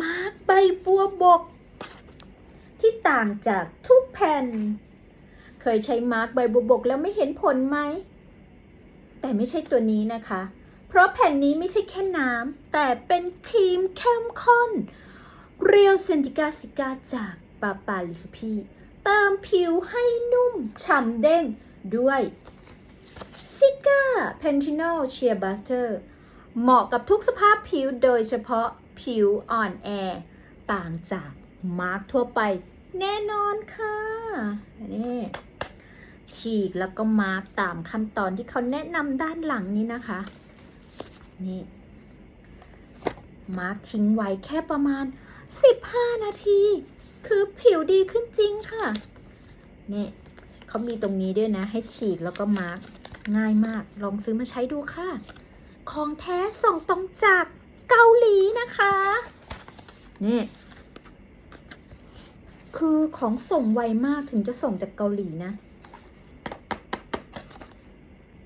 มาร์กใบบัวบก ที่ต่างจากทุกแผ่น เคยใช้มาร์กใบบัวบกแล้วไม่เห็นผลไหม แต่ไม่ใช่ตัวนี้นะคะ เพราะแผ่นนี้ไม่ใช่แค่น้ำแต่เป็นครีมเข้มข้น เรียวเซนติกาซิกาจากปาปาลิสพีเติมผิวให้นุ่มฉ่ำเด้งด้วยซิก้าเพนทิโนเชียบัตเตอร์ เหมาะกับทุกสภาพผิวโดยเฉพาะผิวอ่อนแอ ต่างจากมาร์กทั่วไป แน่นอนค่ะนี่ฉีกแล้วก็มาร์กตามขั้นตอนที่เขาแนะนำด้านหลังนี้นะคะ นี่ มาร์กทิ้งไว้แค่ประมาณ 15 นาที คือผิวดีขึ้นจริงค่ะ นี่เขามีตรงนี้ด้วยนะ ให้ฉีกแล้วก็มาร์กง่ายมาก ลองซื้อมาใช้ดูค่ะ ของแท้ส่งตรงจากเกาหลีนะคะ นี่ คือของส่งไวมากถึงจะส่งจากเกาหลีนะ